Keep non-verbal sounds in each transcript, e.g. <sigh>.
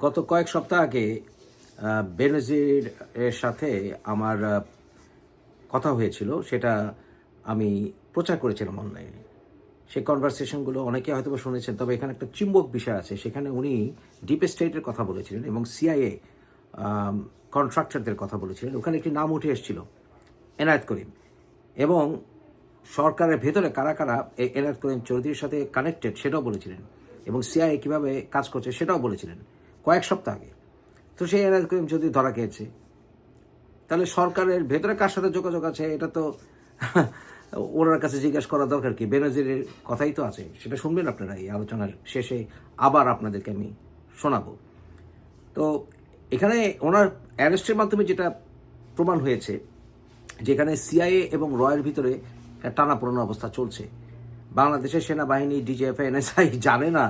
গত কয়েক সপ্তাহ আগে বেনজির এর সাথে আমার কথা হয়েছিল, সেটা আমি প্রচার করেছিলাম অনলাইনে। সেই কনভারসেশনগুলো অনেকে হয়তো শুনেছেন, তবে এখানে একটা চুম্বক বিষয় আছে। সেখানে উনি ডিপ স্টেটের কথা বলেছিলেন এবং সিআইএ কন্ট্রাক্টরদের কথা বলেছিলেন। ওখানে একটি নাম উঠে এসেছিল, এনায়েত করিম। এবং সরকারের ভেতরে কারা কারা এনায়েত করিম চৌধুরীর সাথে কানেক্টেড সেটাও বলেছিলেন। এবং সিআইএ কীভাবে কাজ করছে, সেটাও বলেছিলেন। কয়েক সপ্তাহ আগে। তো সেই এনায়েত করিম চৌধুরী ধরা খেয়েছে। তাহলে সরকারের ভেতরে কার সাথে যোগাযোগ আছে, এটা তো <laughs> ওনার কাছে জিজ্ঞাসা করা দরকার কি? বেনজিরের কথাই তো আছে। সেটা শুনবেন আপনারা এই আলোচনার শেষে। আবার আপনাদেরকে আমি শোনাবো। তো এখানে ওনার অ্যারেস্টের মাধ্যমে যেটা প্রমাণ হয়েছে, যেখানে সিআইএ এবং রয়ের ভিতরে টানা পুরনো অবস্থা চলছে। বাংলাদেশের সেনাবাহিনী, ডিজিএফ, এনএসআই জানে না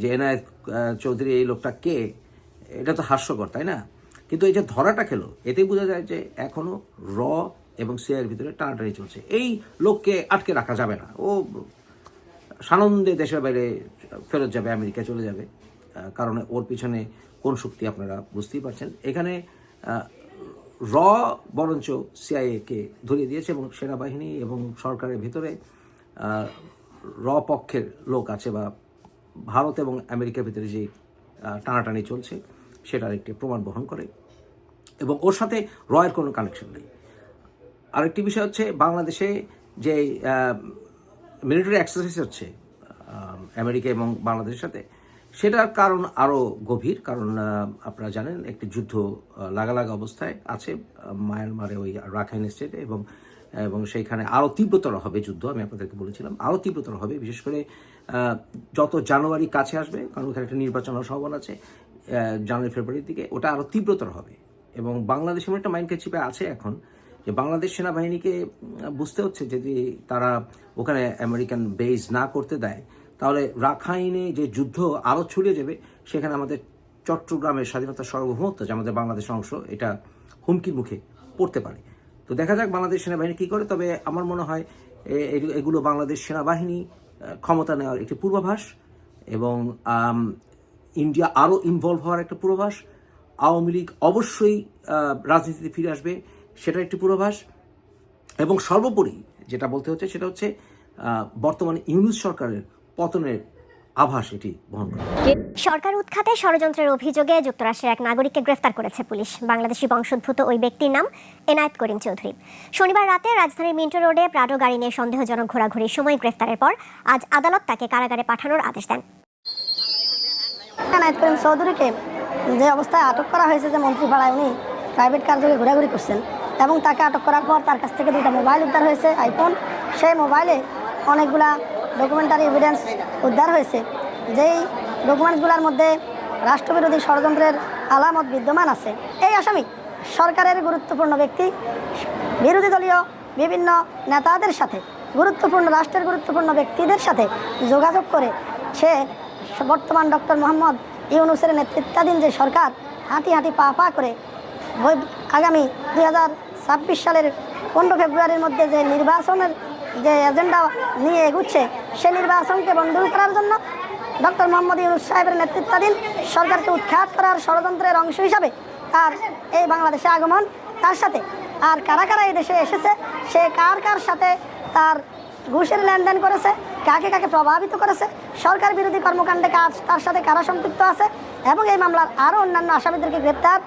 যে এনায়েত চৌধুরী এই লোকটা কে, এটা তো হাস্যকর, তাই না? কিন্তু এই যে ধরাটা খেলো, এতেই বোঝা যায় যে এখনও র এবং সিআইয়ের ভিতরে টানাটানি চলছে। এই লোককে আটকে রাখা যাবে না। ও সানন্দে দেশের বাইরে ফেরত যাবে আমেরিকা চলে যাবে। কারণ ওর পিছনে কোন শক্তি আপনারা বুঝতেই পারছেন। এখানে র বরঞ্চ সিআইএকে ধরিয়ে দিয়েছে এবং সেনাবাহিনী এবং সরকারের ভিতরে র পক্ষের লোক আছে বা ভারত এবং আমেরিকার ভিতরে যে টানাটানি চলছে সেটার একটি প্রমাণ বহন করে। এবং ওর সাথে রয়ের কোনো কানেকশন নেই। আরেকটি বিষয় হচ্ছে বাংলাদেশে যে মিলিটারি এক্সারসাইজ হচ্ছে আমেরিকা এবং বাংলাদেশের সাথে সেটার কারণ আরও গভীর। কারণ আপনারা জানেন একটি যুদ্ধ আহ, লাগা লাগা অবস্থায় আছে মায়ানমারে ওই রাখাইন স্টেটে এবং এবং সেইখানে আরও তীব্রতর হবে যুদ্ধ, আমি আপনাদেরকে বলেছিলাম আরও তীব্রতর হবে, বিশেষ করে যত জানুয়ারি কাছে আসবে, কারণ ওখানে একটা নির্বাচন সম্ভাবনা আছে জানুয়ারি, ফেব্রুয়ারির দিকে, ওটা আরও তীব্রতর হবে। এবং বাংলাদেশের একটা মাইন্ড চিপে আছে এখন, যে বাংলাদেশ সেনাবাহিনীকে বুঝতে হচ্ছে যদি তারা ওখানে আমেরিকান বেস না করতে দেয়, তাহলে রাখাইনে যে যুদ্ধ আরও ছড়িয়ে যাবে, সেখানে আমাদের চট্টগ্রামের স্বাধীনতা সার্বভৌমত্ব, যে আমাদের বাংলাদেশের অংশ, এটা হুমকির মুখে পড়তে পারে। তো দেখা যাক বাংলাদেশ সেনাবাহিনী কী করে, তবে আমার মনে হয় এগুলো বাংলাদেশ সেনাবাহিনী ক্ষমতা নেওয়ার একটি পূর্বাভাস এবং ইন্ডিয়া আরও ইনভলভ হওয়ার একটা পূর্বাভাস। আওয়ামী লীগ অবশ্যই রাজনীতিতে ফিরে আসবে সেটা একটি পূর্বাভাস। এবং সর্বোপরি যেটা বলতে হচ্ছে, সেটা হচ্ছে বর্তমান ইউনুস সরকারের পতনের আভাস এটি বহন করে। সরকার উৎখাতে ষড়যন্ত্রের অভিযোগে যুক্তরাষ্ট্রের এক নাগরিককে গ্রেফতার করেছে পুলিশ। বাংলাদেশি বংশোদ্ভূত ওই ব্যক্তির নাম এনায়েত করিম চৌধুরী। শনিবার রাতে রাজধানীর মিন্টো রোডে প্রাডো গাড়ি নিয়ে সন্দেহজনক ঘোরাঘুরির সময় গ্রেফতারের পর আজ আদালত তাকে কারাগারে পাঠানোর আদেশ দেন। এনায়েত করিম চৌধুরীকে যে অবস্থায় আটক করা হয়েছে যে মন্ত্রীপাড়ায় উনি প্রাইভেট কার যোগে ঘোরাঘুরি করছেন এবং তাকে আটক করার পর তার কাছ থেকে দুইটা মোবাইল উদ্ধার হয়েছে আইফোন। সেই মোবাইলে অনেকগুলা ডকুমেন্টারি এভিডেন্স উদ্ধার হয়েছে, যেই ডকুমেন্টসগুলোর মধ্যে রাষ্ট্রবিরোধী ষড়যন্ত্রের আলামত বিদ্যমান আছে। এই আসামি সরকারের গুরুত্বপূর্ণ ব্যক্তি, বিরোধী দলীয় বিভিন্ন নেতাদের সাথে, গুরুত্বপূর্ণ, রাষ্ট্রের গুরুত্বপূর্ণ ব্যক্তিদের সাথে যোগাযোগ করে সে বর্তমান ডক্টর মোহাম্মদ ইউনুসের নেতৃত্বাধীন যে সরকার, হাঁটি হাঁটি পা পা করে আগামী দুই হাজার ছাব্বিশ সালের পনেরো ফেব্রুয়ারির মধ্যে যে নির্বাচনের যে এজেন্ডা নিয়ে এগুচ্ছে সে নির্বাচনকে বন্ধুল করার জন্য ডক্টর মোহাম্মদ ইউনুস সাহেবের নেতৃত্বাধীন সরকারকে উৎখাত করার ষড়যন্ত্রের অংশ হিসাবে তার এই বাংলাদেশে আগমন, তার সাথে আর কারা কারা এই দেশে এসেছে, সে কার কার সাথে তার ঘুষের লেনদেন করেছে, কাকে কাকে প্রভাবিত করেছে, সরকার বিরোধী কর্মকাণ্ডে কাজ তার সাথে কারা সম্পৃক্ত আছে এবং এই মামলার আরও অন্যান্য আসামিদেরকে গ্রেপ্তার।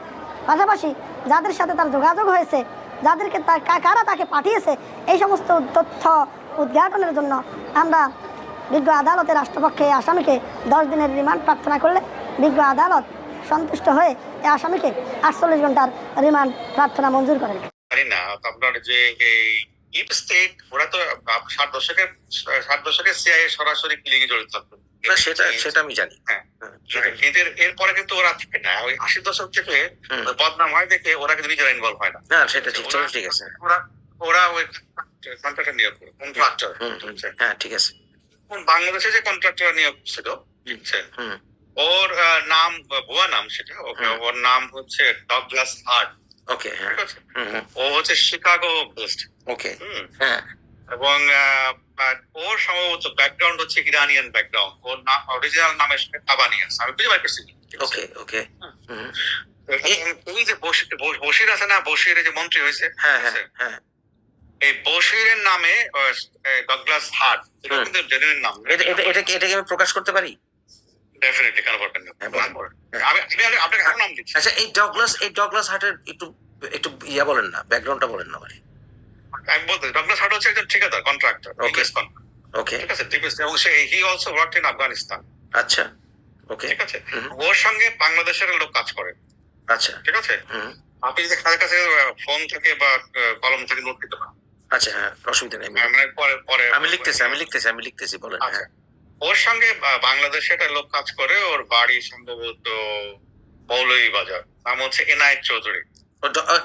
পাশাপাশি যাদের সাথে তার যোগাযোগ হয়েছে, যাদেরকে কারা তাকে পাঠিয়েছে, এই সমস্ত তথ্য উদ্ঘাটনের জন্য আমরা বিজ্ঞ আদালতে রাষ্ট্রপক্ষে এই আসামিকে দশ দিনের রিমান্ড প্রার্থনা করলে বিজ্ঞ আদালত সন্তুষ্ট হয়ে এই আসামিকে আটচল্লিশ ঘণ্টার রিমান্ড প্রার্থনা মঞ্জুর করেন। না আপনার যে এই ইপ স্টেট ওরা তো ষাট দশকের ষাট দশকের সিআইএ সরাসরি কিলিংয়ে জড়িত থাকতো না সেটা সেটা আমি জানি। হ্যাঁ। সেটাই। এরপরে কিন্তু ওরা থাকে না। ওই আশি দশক থেকে বদনাম হয় দেখে ওরা কিন্তু নিজেরা ইনভলভ হয় না। সেটা ঠিক চলো ঠিক আছে। ওরা ওরা ওই কন্ট্রাক্টর নিয়োগ করে কন্ট্রাক্টর হ্যাঁ ঠিক আছে। বাংলাদেশে যে কন্ট্রাক্টর নিয়োগ ছিল ওর নাম ভুয়া নাম সেটা ওকে ওর নাম হচ্ছে ডগলাস হার্ট ওকে হ্যাঁ। আছে? ও হচ্ছে শিকাগো বেস্ট ওকে হ্যাঁ। এবং ওর সম্ভবত ব্যাকগ্রাউন্ড হচ্ছে ইরানিয়ান ব্যাকগ্রাউন্ড ওর নাম অরিজিনাল নামের সঙ্গে তাবানিয়াস আমি বুঝতে পারছি ওকে ওকে। এই যে বশির আছে না? বশির যে মন্ত্রী হয়েছে। হ্যাঁ হ্যাঁ হ্যাঁ। এই নামে ডগলাস হার্ট এটা। কিন্তু জেনুইন নাম। এটা এটা এটা কি আমি প্রকাশ করতে পারি? ডেফিনেটলি কেন পারবেন না। হ্যাঁ, আমি আমি আপনাকে নাম দিচ্ছি। আচ্ছা এই ডগলাস এই ডগলাস হার্টের একটু একটু ইয়া বলেন না ব্যাকগ্রাউন্ডটা বলেন না মানে আমি বলতে ডগলাস হার্ট হচ্ছে একজন ঠিকাদার কন্ট্রাক্টর Okay. ওকে ঠিক আছে ঠিক আছে। এবং সে he also work in Afghanistan আচ্ছা। ওকে ঠিক আছে? ওর সঙ্গে বাংলাদেশের লোক কাজ করে। আচ্ছা। ঠিক আছে? আপনি যদি কাছে ফোন থেকে বা কলম থেকে নোট দিতে পারেন। আচ্ছা হ্যাঁ অসুবিধা নেই মানে পরে পরে আমি লিখতেছি আমি লিখতেছি আমি লিখতেছি বলেন আচ্ছা। হ্যাঁ। ওর সঙ্গে বাংলাদেশে একটা লোক কাজ করে ওর বাড়ি সম্ভবত মৌলভী বাজার। নাম হচ্ছে এনায়েত চৌধুরী।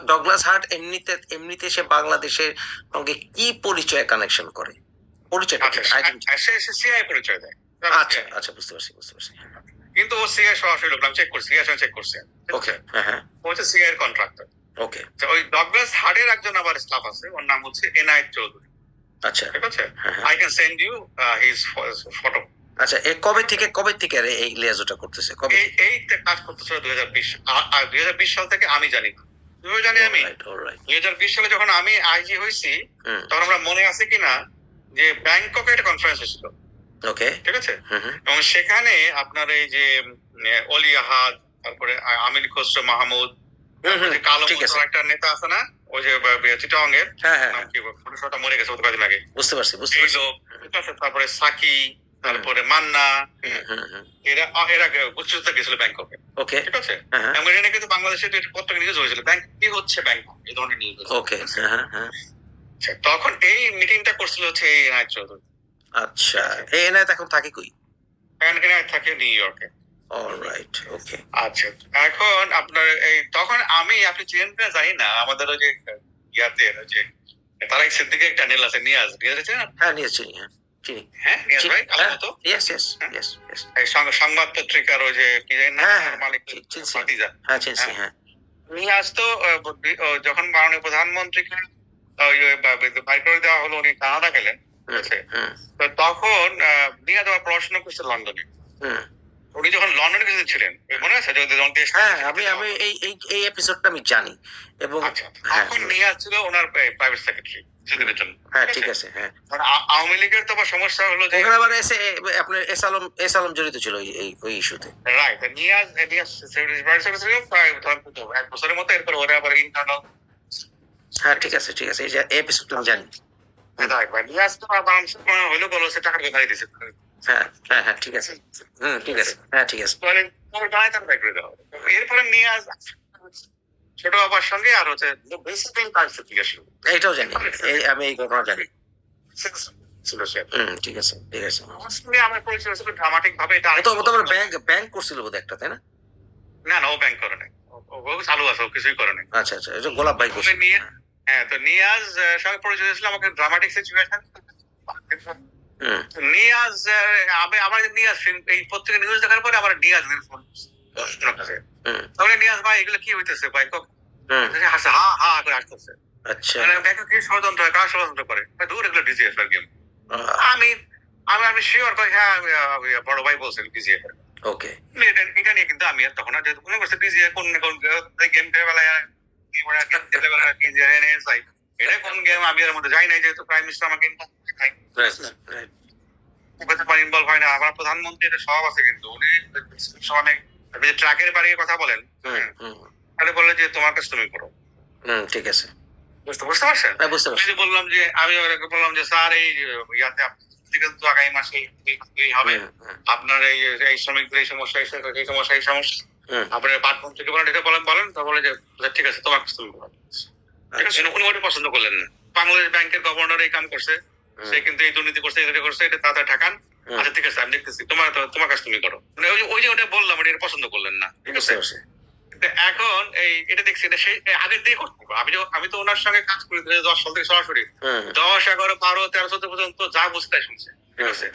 ডগলাস হার্ট এমনিতে এমনিতে সে বাংলাদেশের সঙ্গে কি পরিচয় কানেকশন করে? পরিচয়টা কি? আচ্ছা সিআই পরিচয় দেয়। আচ্ছা আচ্ছা বুঝতে পারছি বুঝতে পারছি কিন্তু ও সিআই সরাসরি লোক চেক করছি চেক করছে। ওকে হ্যাঁ হ্যাঁ। ও হচ্ছে সিআই এর কন্ট্রাক্টর ওকে ওই ডগলাস হার্ডের একজন আবার স্টাফ আছে ওর নাম হচ্ছে এনায়েত চৌধুরী আচ্ছা। ঠিক আছে। I can send you his photo আচ্ছা এ কবে থেকে কবে থেকে এই লিয়াজোটা করতেছে কবে এই কাজ করতেছিল দুই হাজার বিশ দুই হাজার বিশ সাল থেকে আমি জানি কীভাবে জানি আমি দুই হাজার বিশ সালে যখন আমি আইজি হয়েছি তখন আমরা মনে আছে কিনা যে ব্যাংককে একটা কনফারেন্স হয়েছিল। ওকে ঠিক আছে? এবং সেখানে আপনার এই যে অলি আহাদ তারপরে আ- আমির খসরু মাহমুদ কালো একটা নেতা আছে না? ওই যে চিটং এর হ্যাঁ হ্যাঁ মরে গেছে কদিন আগে। বুঝতে পারছি বুঝতে পারছি। তারপরে সাকি তারপরে মান্না। হুম, হুম, হুম। এরা এরা উচ্চতা গেছিল ব্যাংককে। ওকে। ঠিক আছে? হ্যাঁ হ্যাঁ। কিন্তু বাংলাদেশে নিউজ হয়েছিল। ব্যাংক কি হচ্ছে ব্যাংক? এই ধরনের নিউজ ওকে হ্যাঁ হ্যাঁ হ্যাঁ। তখন এই মিটিংটা করছিল হচ্ছে এই চৌধুরী। আচ্ছা এই এখন থাকে কই? এনায়ত থাকে নিউ ইয়র্কে। অলরাইট ওকে আচ্ছা এখন আপনার এই তখন আমি আপনি চিনেন কিনা জানি না আমাদের ওই যে ইয়াতে ওই যে তারা সিদ্দিকে একটা চ্যানেল আছে নিয়াজ নিয়াজ আছে না? হ্যাঁ নিয়ে চিনি হ্যাঁ চিনি। হ্যাঁ নিয়াজ ভাই কালো মতো ইয়েস ইয়েস ইয়েস ইয়েস এই সংবাদ পত্রিকার ওই যে কি জানি না হ্যাঁ, হ্যাঁ, মালিক হ্যাঁ চিনছি হ্যাঁ। নিয়াজ তো যখন মাননীয় প্রধানমন্ত্রীকে ওই, ওই, বা- বা- বাই করে দেওয়া হলো উনি কানাডা গেলেন ঠিক আছে? তো তখন নিয়াজ আবার পড়াশোনা করছে লন্ডনে। হুম উনি যখন লন্ডনে গেছিলেন মনে আছে? যে যখন দেশ হ্যাঁ আমি আমি এই এই এই এপিসোডটা আমি জানি এবং আচ্ছা হ্যাঁ তখন নিয়াজ ছিল ওনার প্রাইভেট সেক্রেটারি হ্যাঁ ঠিক আছে? হ্যাঁ। আওয়ামী লীগের তো সমস্যা হলো যে ওখানে আবার এসে আপনার এস আলম এস আলম জড়িত ছিল এই- ওই ইস্যুতে রাইট নিয়াজ নিয়াজ প্রায় এক বছরের মতো এরপর ওরা আবার ইন্টারনাল হ্যাঁ ঠিক আছে ঠিক আছে। এই এপিসোডটা আমি জানি। রাইট ভাই নিয়াজ তো আবার হইল বলো সে টাকা হ্যাঁ হ্যাঁ হ্যাঁ ঠিক আছে। হুম ঠিক আছে। হ্যাঁ ঠিক আছে। পরে ওর গায়ে তার করে দেওয়া হলো। এরপরে নিয়াজ ছোট বাবার সঙ্গে আর হচ্ছে বেসিক্যালি তার থেকে শুরু এইটাও জানি। আমি এই ঘটনা জানি। ছিল সে। ঠিক আছে ঠিক আছে। আমার সঙ্গে আমার পরিচয় ছিল ড্রামাটিক ভাবে এটা তো ব্যাংক ব্যাংক করছিল বোধ একটা তাই না? না না ও ব্যাংক করে নাই। ও- চালু আছে ও কিছুই করে নাই। আচ্ছা আচ্ছা যে গোলাপ ভাই হ্যাঁ তো নিয়াজ সঙ্গে পরিচয় হয়েছিল আমাকে ড্রামাটিক সিচুয়েশন নিয়াজ আমি আমার নিয়াজ এই পত্রিকা নিউজ দেখার পরে আমার নিয়াজ ফোন তাহলে নিয়াজ ভাই এগুলো কি হইতেছে ভাই? হুম হা হা করে হাসতেছে আচ্ছা। মানে দেখো কি ষড়যন্ত্র হয়, কার ষড়যন্ত্র করে? দূর এগুলো ডিজিএফ এর গেম আমি আমি আমি শিওর ভাই হ্যাঁ বড় ভাই বলছেন ডিজিএফ এর। ওকে। এটা এটা নিয়ে কিন্তু আমি আর তখন আর যেহেতু মনে করছে ডিজিএফ কোন কোন গেম খেলে এটা কোন গেম আমি এর মধ্যে যাই নাই যেহেতু প্রাইম মিনিস্টার আমাকে ইনভলভ হয় না। আমার প্রধানমন্ত্রী এটা সব আছে কিন্তু উনি সমানে যে ট্রাকের বাড়ির কথা বলেন হুম তাহলে বললে যে তোমার কাছে তুমি করো। ঠিক আছে। বুঝতে বুঝতে পারছেন? হ্যাঁ আমি বললাম যে আমি বললাম যে স্যার এই ইয়াতে আপনি আগামী মাসে হবে আপনার এই এই শ্রমিকদের এই সমস্যা এই সমস্যা, এই সমস্যা আপনার পাটফর্ম থেকে বলেন এটা বলেন বলেন তো বলে যে আচ্ছা, ঠিক আছে তোমার কাছে তুমি করো। উনি ওটা পছন্দ করলেন না। বাংলাদেশ ব্যাংকের গভর্নর এই কাম করছে সে কিন্তু এই দুর্নীতি করছে এটা করছে এটা তাড়াতাড়ি ঠাকান। আচ্ছা ঠিক আছে আমি দেখতেছি। তোমার তোমার কাছে তুমি করো। মানে ওই যে ওটা বললাম এটা পছন্দ করলেন না। ঠিক আছে? এখন এই এটা দেখছি এটা সেই আগের দিয়ে করতে আমি তো- আমি তো ওনার সঙ্গে কাজ করি দুই দশ সাল থেকে সরাসরি। দশ এগারো বারো তেরো চোদ্দ পর্যন্ত যা বুঝতে শুনছে। ঠিক আছে?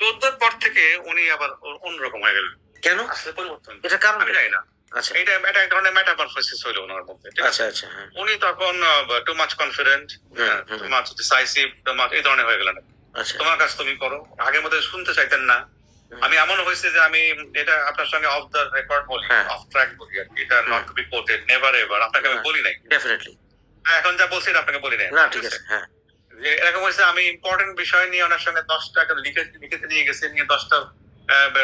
চোদ্দোর পর থেকে উনি আবার অন্যরকম হয়ে গেলেন। কেন? আসলে পরিবর্তন। এটা কারণ আমি জানি না। আচ্ছা। এটা এটা এক ধরনের হইল ওনার মধ্যে ঠিক আছে? আচ্ছা আচ্ছা হ্যাঁ। উনি তখন too much confident. Too much decisive too much এই ধরনের হয়ে গেলেন। আচ্ছা। তোমার কাজ তুমি করো আগের মতো শুনতে চাইতেন না। আমি এমন হয়েছে যে আমি এটা আপনার সঙ্গে অফ দ্য রেকর্ড বলি। অফ ট্র্যাক বলি আর এটা not to be quoted never ever আপনাকে আমি হ্যাঁ। বলি নাই। ডেফিনেটলি হ্যাঁ, এখন যা বলছি এটা আপনাকে বলি নাই। না ঠিক আছে হ্যাঁ। যে এরকম হয়েছে আমি ইম্পর্টেন্ট বিষয় নিয়ে ওনার সঙ্গে দশটা একটা লিখে লিখেতে নিয়ে গেছি নিয়ে দশটা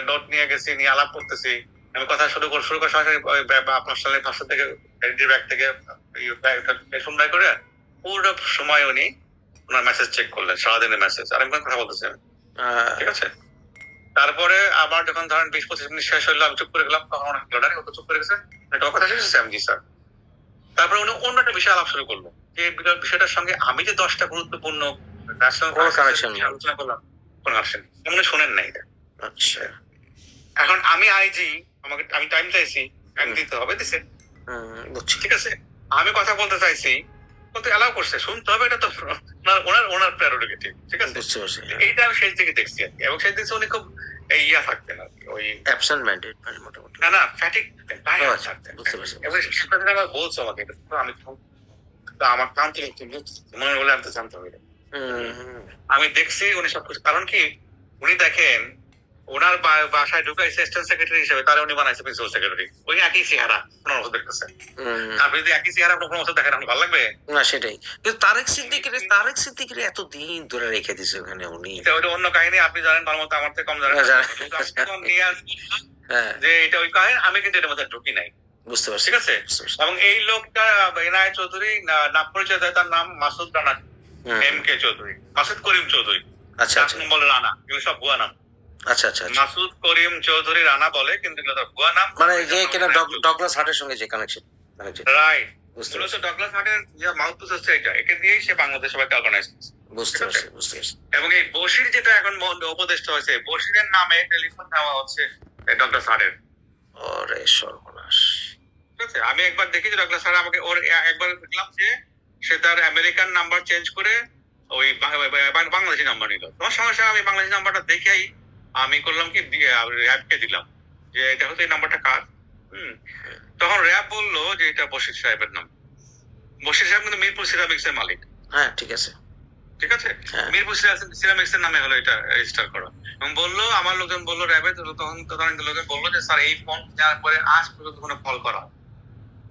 নোট নিয়ে গেছি নিয়ে আলাপ করতেছি। আমি কথা শুরু করে শুরু করে সরাসরি ওই ব্যা- ব্যা- আপনার সামনে ভাষা থেকে ব্যাগ থেকে শুনবাই করে পুরো সময় উনি ওনার মেসেজ চেক করলেন সারাদিনের মেসেজ আর আমি কথা বলতেছি আমি। ঠিক আছে? তারপরে আবার যখন ধরেন বিশ পঁচিশ মিনিট শেষ হইল আমি চুপ করে গেলাম তখন অনেক লড়াই ও তো চুপ করে গেছে। কথা শেষ হয়েছে আমি জি স্যার। তারপরে উনি অন্য একটা বিষয় আলাপ শুরু করল যে বিষয়টার সঙ্গে আমি যে দশটা গুরুত্বপূর্ণ। আলোচনা করলাম কোনো কানেকশন উনি শোনেন নাই এটা। আচ্ছা। এখন আমি আইজি আমাকে আমি টাইম চাইছি টাইম দিতে হবে দিছে। বুঝছি। ঠিক আছে? আমি কথা বলতে চাইছি বলতে অ্যালাউ করছে শুনতে হবে এটা তো ওনার ওনার প্রেরোগেটিভ ঠিক আছে? বুঝতে পারছি এইটা আমি শেষ দিকে দেখছি আর কি। এবং শেষ দিকে উনি খুব ইয়া থাকতেন আর কি ওই অ্যাবসেন্ট মাইন্ডেড মানে মোটামুটি। না না ফ্যাটিক আচ্ছা, বুঝতে পারছি। এবং সে কথাটা বলছো আমাকে আমি তো- আমার থেকে একটু। মনে হলে আমি তো জানতে হবে আমি দেখছি উনি সবকিছু কারণ কি উনি দেখেন ওনার বাসায় ঢুকে অ্যাসিস্ট্যান্ট সেক্রেটারি হিসেবে তারা উনি বানাইছে প্রিন্সিপাল সেক্রেটারি ওই একই চেহারা। আপনি যদি একই চেহারা কোনো মতো দেখেন আপনার ভালো লাগবে? না সেটাই। কিন্তু তারেক সিদ্দিকের তারেক সিদ্দিকের এত দিন ধরে রেখে দিছে ওখানে উনি। অন্য কাহিনী আপনি জানেন তার মতো আমার থেকে কম জানেন হ্যাঁ। যে এটা ওই কাহিনী আমি কিন্তু এটার মধ্যে ঢুকি নাই। বুঝতে পারছি। ঠিক আছে? এবং এই লোকটা এনআই চৌধুরী না- নাম পরিচয় দেয় তার নাম মাসুদ রানা এম কে চৌধুরী মাসুদ করিম চৌধুরী। আচ্ছা আচ্ছা। বলে রানা এগুলো সব ভুয়া নাম। আচ্ছা আচ্ছা আচ্ছা। মাসুদ করিম চৌধুরী রানা বলে কিন্তু ভুয়া নাম। মানে যে কিনা ডগলাস হার্টের সঙ্গে যে কানেকশন রাইট ডগলাস এটা। একে দিয়েই সে বাংলাদেশ সবাইকে অর্গানাইজ বুঝতে পারছি বুঝতে পারছি। এবং এই বসির যেটা এখন উপদেষ্টা হয়েছে বসিরের নামে টেলিফোন নেওয়া হচ্ছে ওরে সর্বনাশ। ঠিক আছে? আমি একবার দেখি যে আমাকে ওর একবার দেখলাম যে সে তার আমেরিকান নাম্বার চেঞ্জ করে ওই বাংলাদেশি নাম্বার নিল। তোমার সঙ্গে আমি বাংলাদেশি নাম্বারটা দেখেই আমি করলাম কি র্যাবকে দিলাম। যে এটা হচ্ছে এই নাম্বারটা কার? হুম। তখন র্যাব বলল যে এটা বশির সাহেবের নাম। বশির সাহেব কিন্তু মিরপুর সিরামিক্স এর মালিক। হ্যাঁ ঠিক আছে। ঠিক আছে? হ্যাঁ। মিরপুর সিরামিক্স এর নামে হলো এটা রেজিস্টার করা। এবং বলল আমার লোকজন বলল র্যাবে তখন তখন লোকজন বলল যে স্যার এই ফোন নেওয়ার পরে আজ পর্যন্ত কোনো কল করা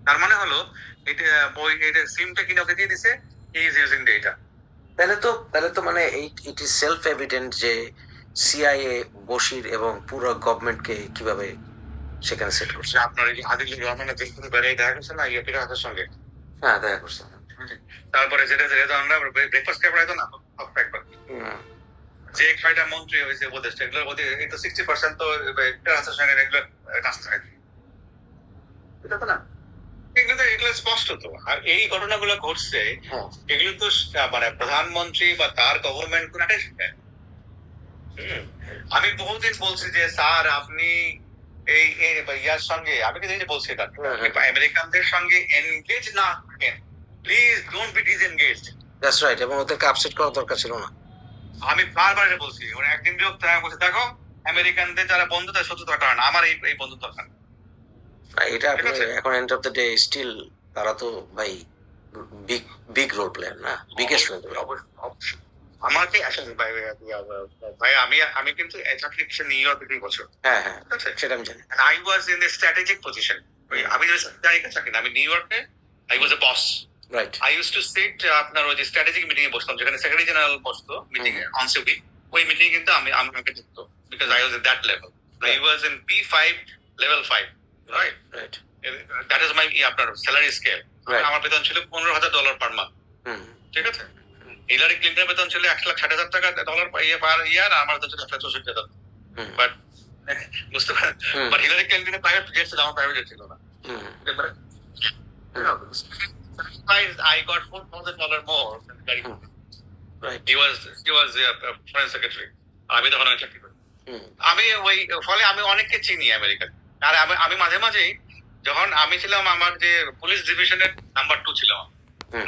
তার মানে হলো এটা বই এটা সিমটা কিনে ওকে দিয়ে দিছে হি ইজ ইউজিং ডেটা তাহলে তো তাহলে তো মানে ইট ইজ সেলফ এভিডেন্ট যে সিআইএ বশির এবং পুরো গভর্নমেন্টকে কীভাবে সেখানে সেট করছে? আপনার এই আদিল রহমানের দেখতে বেড়ে দেখা গেছে না ইয়ে পিঠা হাতের সঙ্গে? হ্যাঁ দেখা করছে। তারপরে যেটা যেটা আমরা ব্রেকফাস্ট খেয়ে তো না যে কয়টা মন্ত্রী হয়েছে উপদেষ্টা এগুলোর মধ্যে এই তো সিক্সটি পার্সেন্ট তো পিঠা হাতের সঙ্গে রেগুলার নাস্তা খায় এটা তো না। এগুলো এগুলো স্পষ্ট তো। আর এই ঘটনাগুলো ঘটছে হ্যাঁ। এগুলো তো মানে প্রধানমন্ত্রী বা তার গভর্নমেন্ট শিখায় হুম। আমি বহুদিন বলছি যে স্যার আপনি এই ইয়ার সঙ্গে আমি কিন্তু বলছি এটা হুম, হুম। আমেরিকানদের সঙ্গে এনগেজ না থাকেন please don't be disengaged that's right এবং ওদেরকে আপসেট করার দরকার ছিল না। আমি বারবার এটা বলছি ওরা একদিন বিরক্ত হয়ে বলছে দেখো আমেরিকানদের যারা বন্ধু তার শত্রু দরকার না আমার এই এই বন্ধু দরকার এটা আপনি এখন end of the day still তারা তো ভাই বিগ বিগ রোল প্লেয়ার না? বিগেস্ট রোল অবশ্যই। আমাকে আসলে ভাই ভাই আমি আমি কিন্তু করছি নিউ ইয়র্কে দুই বছর। হ্যাঁ হ্যাঁ সেটা আমি জানি। And I was in the strategic position. ওই আমি যে জায়গা চাকরি না, আমি নিউ ইয়র্কে I was a boss right I use to sit আপনার ওই যে স্ট্র্যাটেজিক মিটিং এ বসতাম যেখানে সেক্রেটারি জেনারেল বসতো মিটিং এ অন ওই মিটিং কিন্তু আমি আমি আমাকে দেখতো because I was at that level I was in P five level five right right that is my আপনার স্যালারি স্কেল আমার বেতন ছিল পনেরো হাজার ডলার পার মান্থ ঠিক আছে? হিলারি ক্লিন্টনের বেতন ছিল এক লাখ ষাট হাজার টাকা ডলার ইয়ে পার ইয়ার আমার বেতন ছিল এক লাখ চৌষট্টি হাজার বাট বুঝতে পারেন। বাট হিলারি ক্লিন্টনের প্রাইভেট জেট ছিল আমার প্রাইভেট জেট ছিল না। I got four thousand dollar more than Gary. He was he was a, a foreign secretary. আমি তখন অনেক চাকরি করি আমি ওই ফলে আমি অনেককে চিনি আমেরিকান আর আমি আমি মাঝে মাঝেই যখন আমি ছিলাম আমার যে পুলিশ ডিভিশনের নাম্বার টু ছিলাম।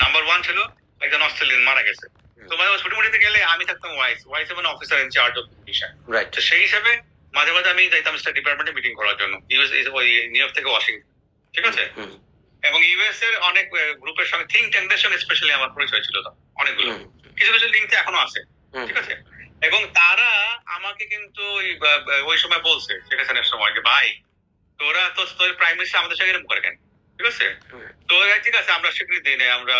নাম্বার ওয়ান ছিল একজন অস্ট্রেলিয়ান মারা গেছে। তো মানে ছুটিমুটিতে গেলে আমি থাকতাম ওয়াইস। ওয়াইস এবং officer in charge of division right তো সেই হিসাবে মাঝে মাঝে আমি যাইতাম স্টেট ডিপার্টমেন্টে মিটিং করার জন্য। ইউএস নিউ ইয়র্ক থেকে ওয়াশিংটন ঠিক আছে? এবং ইউএস এর অনেক গ্রুপের সঙ্গে থিঙ্ক ট্যাঙ্কদের সঙ্গে স্পেশালি আমার পরিচয় ছিল তো অনেকগুলো। কিছু কিছু লিঙ্ক এখনও আছে। ঠিক আছে? এবং তারা আমাকে কিন্তু ওই- সময় বলছে হাসিনার সময় যে ভাই তোরা তো তোর প্রাইম মিনিস্টার আমাদের সঙ্গে এরকম করে কেন? ঠিক আছে? তো ঠিক আছে আমরা স্বীকৃতি দিই আমরা